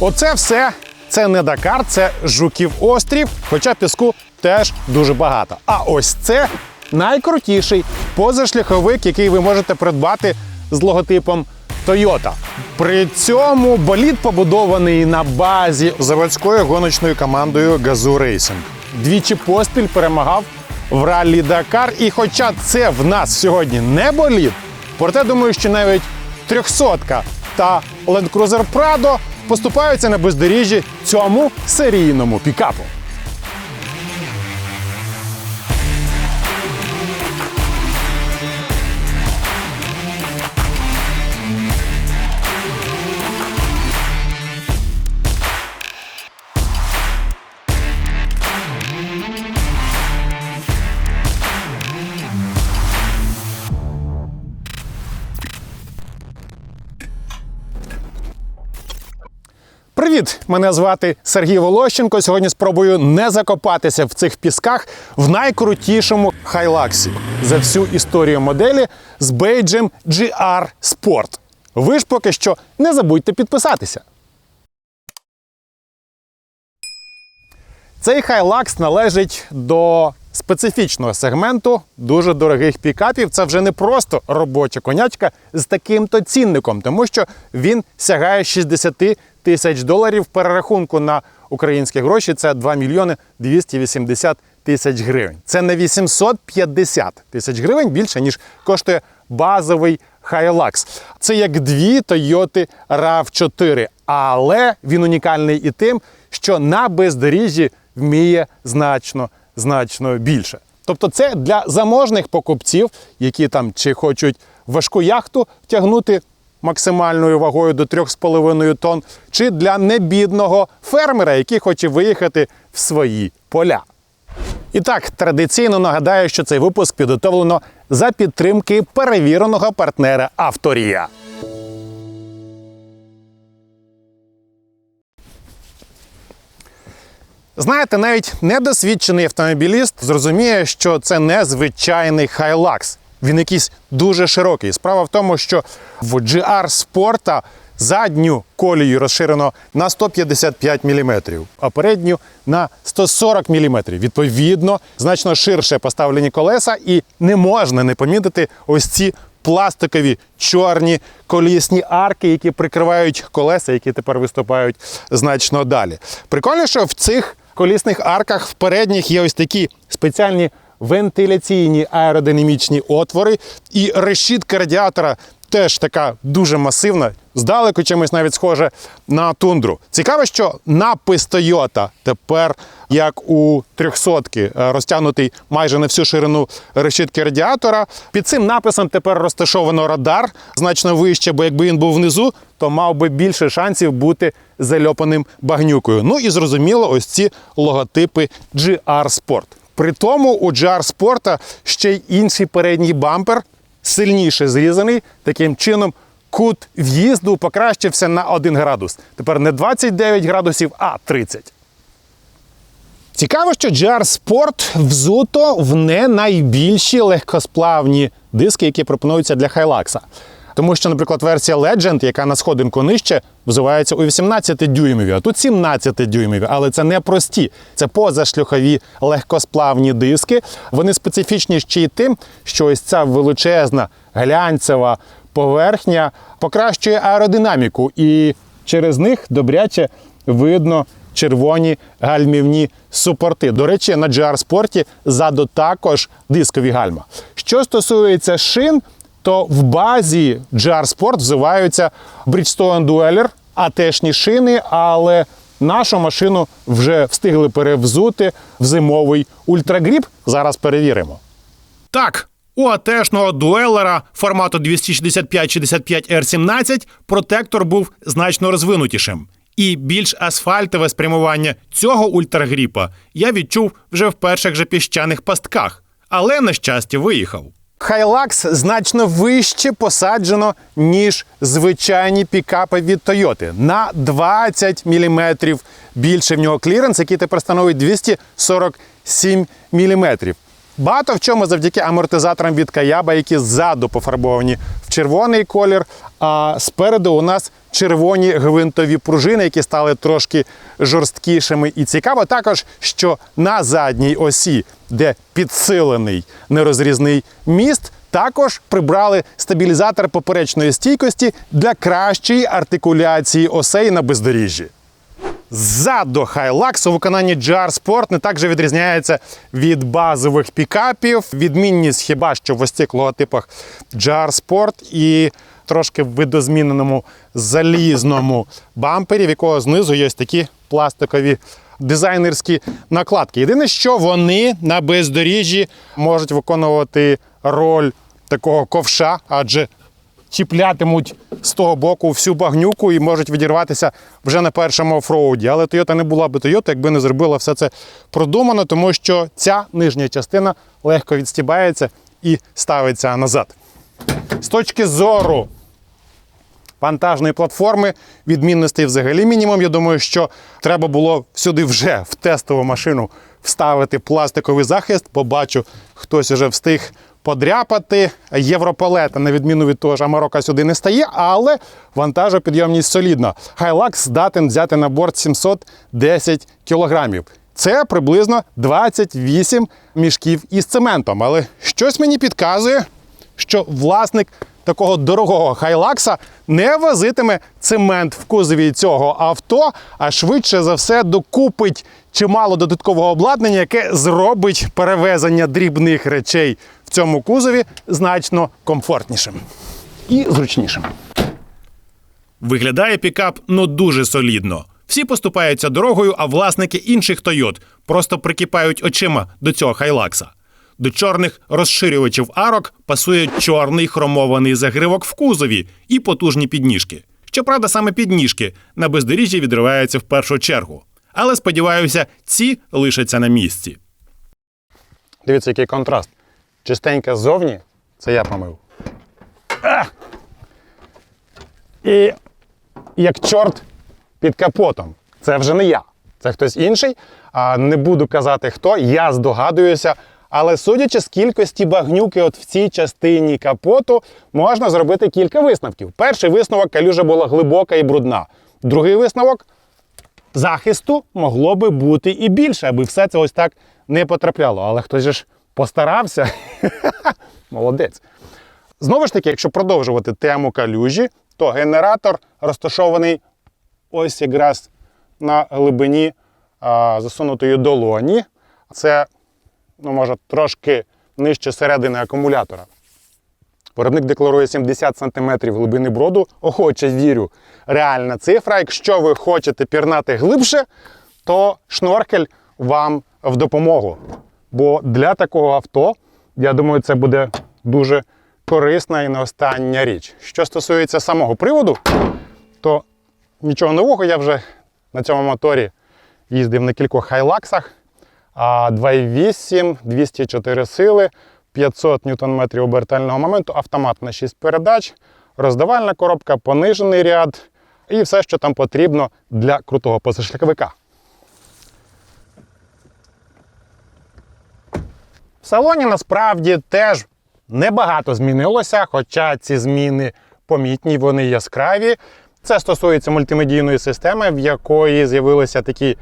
Оце все. Це не Дакар, це Жуків острів, хоча піску теж дуже багато. А ось це найкрутіший позашляховик, який ви можете придбати з логотипом Toyota. При цьому болід побудований на базі заводською гоночною командою Gazoo Racing. Двічі поспіль перемагав в раллі Дакар. І хоча це в нас сьогодні не болід, проте думаю, що навіть трьохсотка та Land Cruiser Prado поступаються на бездоріжжі цьому серійному пікапу. Привіт! Мене звати Сергій Волощенко. Сьогодні спробую не закопатися в цих пісках в найкрутішому хайлаксі за всю історію моделі з бейджем GR Sport. Ви ж поки що не забудьте підписатися. Цей хайлакс належить до специфічного сегменту дуже дорогих пікапів. Це вже не просто робоча конячка з таким-то цінником, тому що він сягає 60 тисяч доларів. В перерахунку на українські гроші це 2 мільйони 280 тисяч гривень. Це на 850 тисяч гривень більше, ніж коштує базовий Hilux. Це як дві Toyota RAV4, але він унікальний і тим, що на бездоріжжі вміє значно значно більше. Тобто, це для заможних покупців, які там чи хочуть важку яхту тягнути максимальною вагою до 3,5 тонн, чи для небідного фермера, який хоче виїхати в свої поля. І так, традиційно нагадаю, що цей випуск підготовлено за підтримки перевіреного партнера Авторія. Знаєте, навіть недосвідчений автомобіліст зрозуміє, що це не звичайний хайлакс. Він якийсь дуже широкий. Справа в тому, що в GR спорта задню колію розширено на 155 мм, а передню на 140 мм. Відповідно, значно ширше поставлені колеса, і не можна не помітити ось ці пластикові чорні колісні арки, які прикривають колеса, які тепер виступають значно далі. Прикольно, що в цих колісних арках в передніх є ось такі спеціальні вентиляційні аеродинамічні отвори, і решітка радіатора теж така дуже масивна, здалеку чимось навіть схоже на тундру. Цікаво, що напис Toyota тепер, як у 300 розтягнутий майже на всю ширину решітки радіатора. Під цим написом тепер розташовано радар значно вище, бо якби він був внизу, то мав би більше шансів бути зальопаним багнюкою. Ну і зрозуміло, ось ці логотипи GR Sport. При тому у GR Sport ще й інший передній бампер, сильніше зрізаний. Таким чином, кут в'їзду покращився на 1 градус. Тепер не 29 градусів, а 30. Цікаво, що GR Sport взуто в не найбільші легкосплавні диски, які пропонуються для Hilux. Тому що, наприклад, версія Legend, яка на сходинку нижче, взувається у 18 дюймові, а тут 17 дюймові. Але це не прості, це позашлюхові легкосплавні диски. Вони специфічні ще й тим, що ось ця величезна глянцева поверхня покращує аеродинаміку, і через них добряче видно червоні гальмівні супорти. До речі, на GR Спорті ззаду також дискові гальма. Що стосується шин, то в базі GR Sport взиваються Bridgestone Dweller, АТшні шини, але нашу машину вже встигли перевзути в зимовий ультрагріп. Зараз перевіримо. Так, у АТшного дуелера формату 265-65 R17 протектор був значно розвинутішим. І більш асфальтове спрямування цього ультрагріпа я відчув вже в перших же піщаних пастках, але на щастя виїхав. Хайлакс значно вище посаджено, ніж звичайні пікапи від Toyota. На 20 мм більше в нього кліренс, який тепер становить 247 мм. Багато в чому завдяки амортизаторам від Каяба, які ззаду пофарбовані в червоний колір, а спереду у нас червоні гвинтові пружини, які стали трошки жорсткішими. І цікаво також, що на задній осі, де підсилений нерозрізний міст, також прибрали стабілізатор поперечної стійкості для кращої артикуляції осей на бездоріжжі. Ззаду Hilux у виконанні GR Sport не так же відрізняється від базових пікапів. Відмінність хіба що в ось цих логотипах GR Sport і трошки в видозміненому залізному бампері, в якого знизу є ось такі пластикові дизайнерські накладки. Єдине, що вони на бездоріжжі можуть виконувати роль такого ковша, адже чіплятимуть з того боку всю багнюку і можуть відірватися вже на першому офроуді. Але Toyota не була би Toyota, якби не зробила все це продумано, тому що ця нижня частина легко відстібається і ставиться назад. З точки зору вантажної платформи, відмінностей взагалі мінімум. Я думаю, що треба було сюди вже в тестову машину вставити пластиковий захист. Побачу, хтось вже встиг подряпати. Європалета, на відміну від того ж Амарока, сюди не стає, але вантажопідйомність солідна. Hilux здатен взяти на борт 710 кілограмів. Це приблизно 28 мішків із цементом. Але щось мені підказує, що власник такого дорогого хайлакса не возитиме цемент в кузові цього авто, а швидше за все докупить чимало додаткового обладнання, яке зробить перевезення дрібних речей в цьому кузові значно комфортнішим і зручнішим. Виглядає пікап ну дуже солідно. Всі поступаються дорогою, а власники інших Тойот просто прикипають очима до цього хайлакса. До чорних розширювачів арок пасує чорний хромований загривок в кузові і потужні підніжки. Щоправда, саме підніжки на бездоріжжі відриваються в першу чергу. Але сподіваюся, ці лишаться на місці. Дивіться, який контраст. Чистеньке ззовні, це я помив. А! І як чорт під капотом. Це вже не я, це хтось інший. А не буду казати хто, я здогадуюся. Але судячи з кількості багнюки от в цій частині капоту, можна зробити кілька висновків. Перший висновок калюжа була глибока і брудна. Другий висновок захисту могло би бути і більше, аби все це ось так не потрапляло. Але хтось же ж постарався. Молодець. Знову ж таки, якщо продовжувати тему калюжі, то генератор розташований ось якраз на глибині а, засунутої долоні. Це, ну, може, трошки нижче середини акумулятора. Виробник декларує 70 см глибини броду. Охоче вірю. Реальна цифра. Якщо ви хочете пірнати глибше, то шноркель вам в допомогу. Бо для такого авто, я думаю, це буде дуже корисна і не остання річ. Що стосується самого приводу, то нічого нового, я вже на цьому моторі їздив на кількох хайлаксах. А 2,8, 204 сили, 500 ньютон-метрів обертального моменту, автомат на 6 передач, роздавальна коробка, понижений ряд і все, що там потрібно для крутого позашляховика. В салоні насправді теж небагато змінилося, хоча ці зміни помітні, вони яскраві. Це стосується мультимедійної системи, в якої з'явилися такі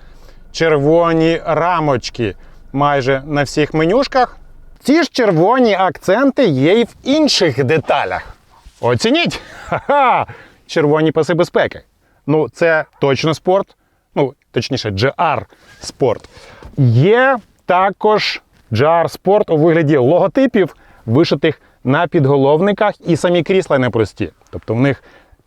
червоні рамочки майже на всіх менюшках. Ці ж червоні акценти є і в інших деталях. Оцініть! Ха-ха! Червоні паси безпеки. Ну, це точно спорт. Ну, точніше, GR спорт. Є також GR спорт у вигляді логотипів, вишитих на підголовниках, і самі крісла непрості. Тобто в них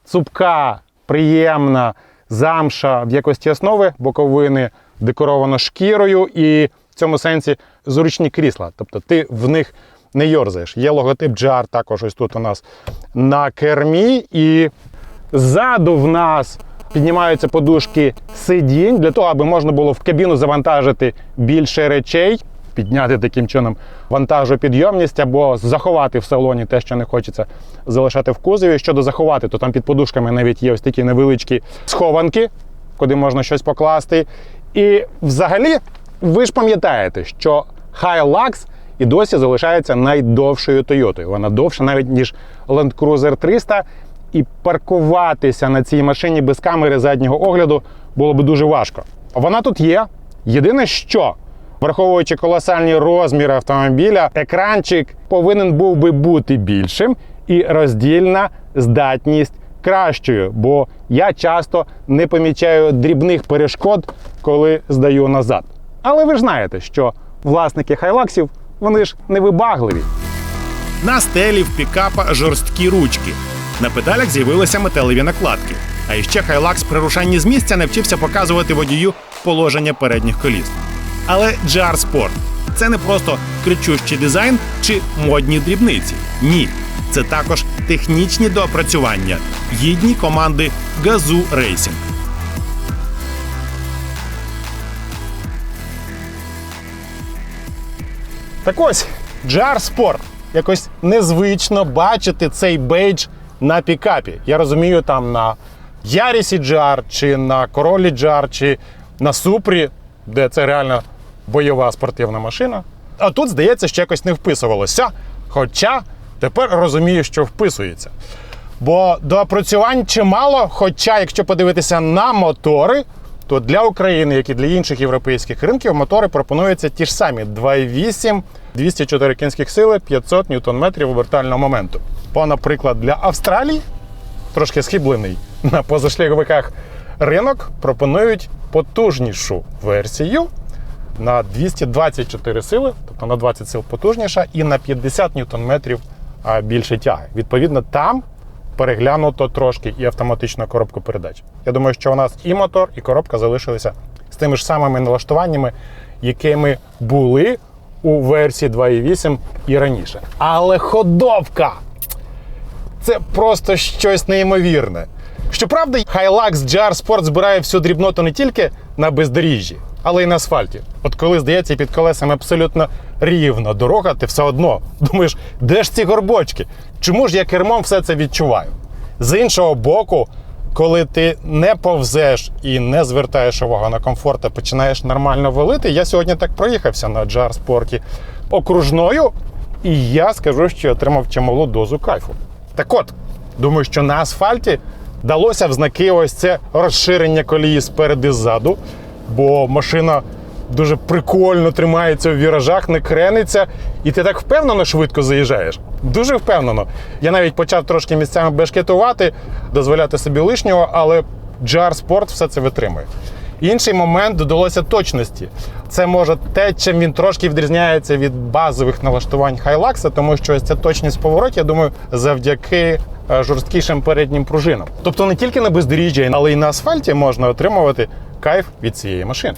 цупка, приємна замша в якості основи боковини декоровано шкірою, і цьому сенсі зручні крісла. Тобто ти в них не йорзаєш. Є логотип GR також ось тут у нас на кермі. І ззаду в нас піднімаються подушки сидінь для того, аби можна було в кабіну завантажити більше речей, підняти таким чином вантажопідйомність або заховати в салоні те, що не хочеться залишати в кузові. Щодо заховати, то там під подушками навіть є ось такі невеличкі схованки, куди можна щось покласти. І взагалі, ви ж пам'ятаєте, що Hilux і досі залишається найдовшою Тойотою. Вона довша навіть ніж Land Cruiser 300. І паркуватися на цій машині без камери заднього огляду було б дуже важко. Вона тут є. Єдине, що враховуючи колосальні розміри автомобіля, екранчик повинен був би бути більшим і роздільна здатність кращою, бо я часто не помічаю дрібних перешкод, коли здаю назад. Але ви знаєте, що власники хайлаксів вони ж невибагливі. На стелі в пікапа жорсткі ручки. На педалях з'явилися металеві накладки. А іще Хайлакс при рушанні з місця навчився показувати водію положення передніх коліс. Але GR Sport – це не просто кричущий дизайн чи модні дрібниці. Ні, це також технічні доопрацювання, гідні команди Газу Racing. Так ось, GR Sport. Якось незвично бачити цей бейдж на пікапі. Я розумію, там на Ярісі GR, чи на Королі GR, чи на Супрі, де це реально бойова спортивна машина. А тут, здається, що якось не вписувалося. Хоча тепер розумію, що вписується. Бо доопрацювань чимало, хоча, якщо подивитися на мотори, то для України, як і для інших європейських ринків, мотори пропонуються ті ж самі: 2,8, 204 кінських сили, 500 ньютон-метрів обертального моменту. Бо, наприклад, для Австралії, трошки схиблений на позашліговиках ринок, пропонують потужнішу версію на 224 сили, тобто на 20 сил потужніша, і на 50 ньютон-метрів більше тяги. Відповідно, там переглянуто трошки і автоматичну коробку передач. Я думаю, що у нас і мотор, і коробка залишилися з тими ж самими налаштуваннями, якими були у версії 2.8 і раніше. Але ходовка! Це просто щось неймовірне. Щоправда, Hilux GR Sport збирає всю дрібноту не тільки на бездоріжжі, але й на асфальті. От коли здається під колесами абсолютно рівна дорога, ти все одно думаєш, де ж ці горбочки? Чому ж я кермом все це відчуваю? З іншого боку, коли ти не повзеш і не звертаєш увагу на комфорт, а починаєш нормально валити, я сьогодні так проїхався на GR Sport окружною, і я скажу, що отримав чималу дозу кайфу. Так от, думаю, що на асфальті далося в знаки ось це розширення колії спереду і ззаду, бо машина дуже прикольно тримається в віражах, не крениться, і ти так впевнено швидко заїжджаєш. Дуже впевнено. Я навіть почав трошки місцями бешкетувати, дозволяти собі лишнього, але GR Sport все це витримує. Інший момент додалося точності. Це може те, чим він трошки відрізняється від базових налаштувань Hilux, тому що ця точність в я думаю, завдяки е, жорсткішим переднім пружинам. Тобто не тільки на бездоріжжі, але й на асфальті можна отримувати кайф від цієї машини.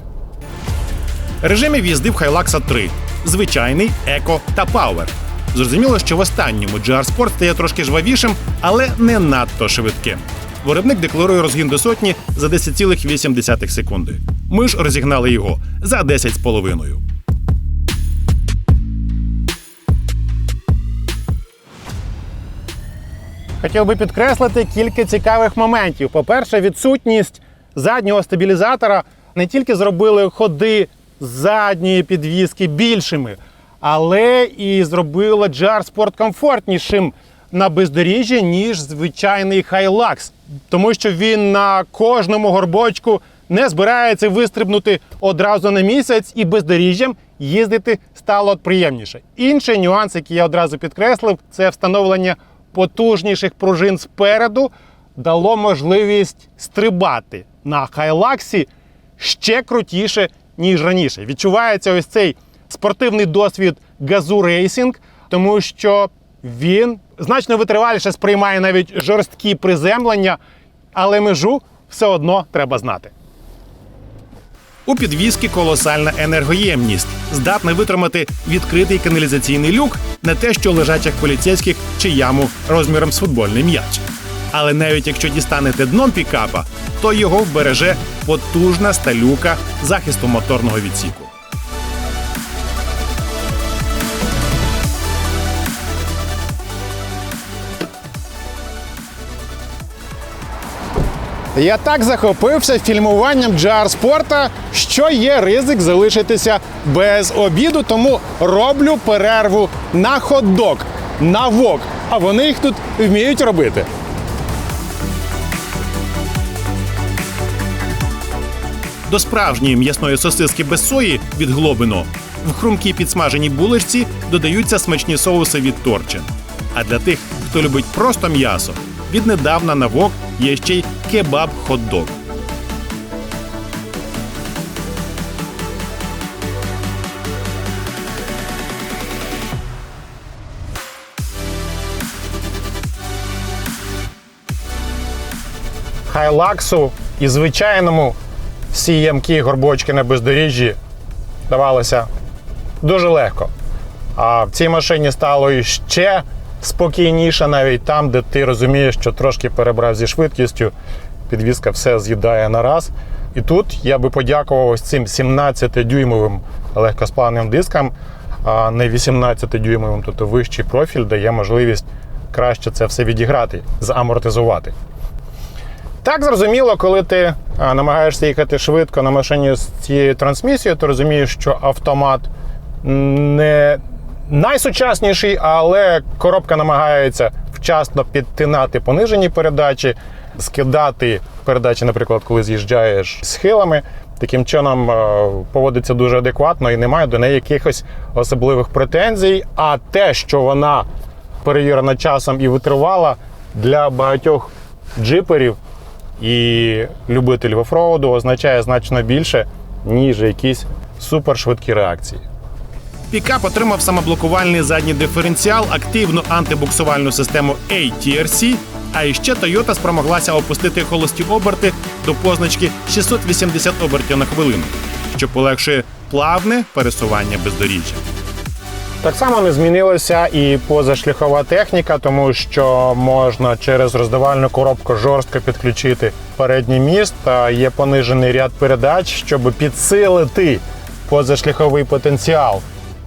Режимів їзди в Hilux 3 звичайний, еко та пауер. Зрозуміло, що в останньому GR Sport стає трошки жвавішим, але не надто швидким. Виробник декларує розгін до сотні за 10,8 секунди. Ми ж розігнали його за 10,5. Хотів би підкреслити кілька цікавих моментів. По-перше, відсутність заднього стабілізатора не тільки зробили ходи задньої підвіски більшими, але і зробила GR Sport комфортнішим на бездоріжжі, ніж звичайний Hilux. Тому що він на кожному горбочку не збирається вистрибнути одразу на місяць і бездоріжжям їздити стало приємніше. Інший нюанс, який я одразу підкреслив, це встановлення потужніших пружин спереду дало можливість стрибати на хайлаксі ще крутіше, ніж раніше. Відчувається ось цей спортивний досвід газу рейсінг, тому що він значно витриваліше сприймає навіть жорсткі приземлення, але межу все одно треба знати. У підвіски колосальна енергоємність, здатна витримати відкритий каналізаційний люк, не те, що лежачих поліцейських чи яму розміром з футбольний м'яч. Але навіть якщо дістанете дном пікапа, то його вбереже потужна сталюка захисту моторного відсіку. Я так захопився фільмуванням GR спорта, що є ризик залишитися без обіду, тому роблю перерву на хот-дог, на вок. А вони їх тут вміють робити. До справжньої м'ясної сосиски без сої від глобино в хрумкій підсмаженій булочці додаються смачні соуси від торчин. А для тих, хто любить просто м'ясо, віднедавна на вок є ще й кебаб-хот-дог. хайлаксу і звичайному CMK горбочки на бездоріжжі давалося дуже легко. А в цій машині стало іще спокійніше, навіть там, де ти розумієш, що трошки перебрав зі швидкістю, підвізка все з'їдає на раз. І тут я би подякував ось цим 17-дюймовим легкосплавним дискам, а не 18-дюймовим, тобто вищий профіль дає можливість краще це все відіграти, замортизувати. Так зрозуміло, коли ти намагаєшся їхати швидко на машині з цією трансмісією, ти розумієш, що автомат не найсучасніший, але коробка намагається вчасно підтинати понижені передачі, скидати передачі, наприклад, коли з'їжджаєш схилами. Таким чином е, поводиться дуже адекватно і немає до неї якихось особливих претензій. А те, що вона перевірена часом і витривала для багатьох джиперів і любителів офроуду означає значно більше, ніж якісь супершвидкі реакції. Пікап отримав самоблокувальний задній диференціал, активну антибуксувальну систему ATRC, а іще Toyota спромоглася опустити холості оберти до позначки 680 обертів на хвилину, що полегшує плавне пересування бездоріжжя. Так само не змінилася і позашляхова техніка, тому що можна через роздавальну коробку жорстко підключити передній міст. Є понижений ряд передач, щоб підсилити позашляховий потенціал.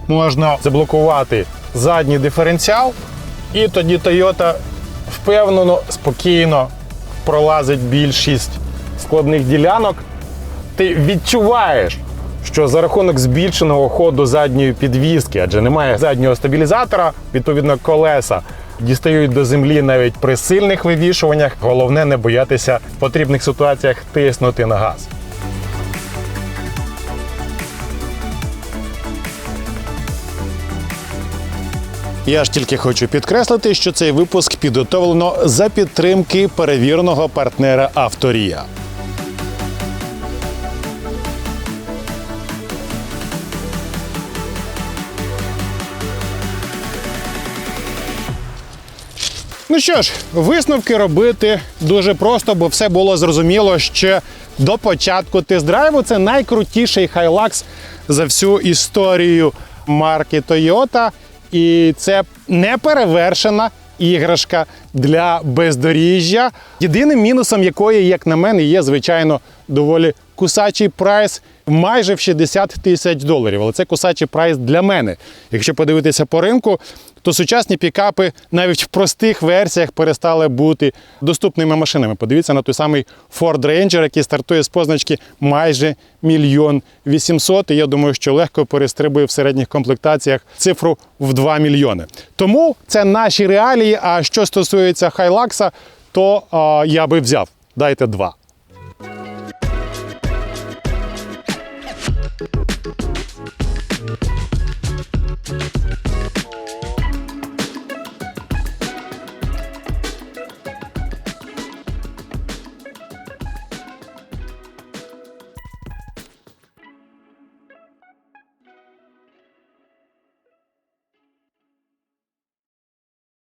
Можна заблокувати задній диференціал, і тоді Toyota впевнено, спокійно пролазить більшість складних ділянок. Ти відчуваєш, що за рахунок збільшеного ходу задньої підвіски, адже немає заднього стабілізатора, відповідно, колеса дістають до землі навіть при сильних вивішуваннях. Головне не боятися в потрібних ситуаціях тиснути на газ. Я ж тільки хочу підкреслити, що цей випуск підготовлено за підтримки перевіреного партнера Авторія. Ну що ж, висновки робити дуже просто, бо все було зрозуміло ще до початку тест-драйву. Це найкрутіший Hilux за всю історію марки Toyota. І це неперевершена іграшка для бездоріжжя. Єдиним мінусом якої, як на мене, є, звичайно, доволі кусачий прайс майже в 60 тисяч доларів. Але це кусачий прайс для мене. Якщо подивитися по ринку, то сучасні пікапи навіть в простих версіях перестали бути доступними машинами. Подивіться на той самий Ford Ranger, який стартує з позначки майже мільйон вісімсот. І я думаю, що легко перестрибує в середніх комплектаціях цифру в 2 мільйони. Тому це наші реалії. А що стосується Хайлакса, то а, я би взяв. Дайте два.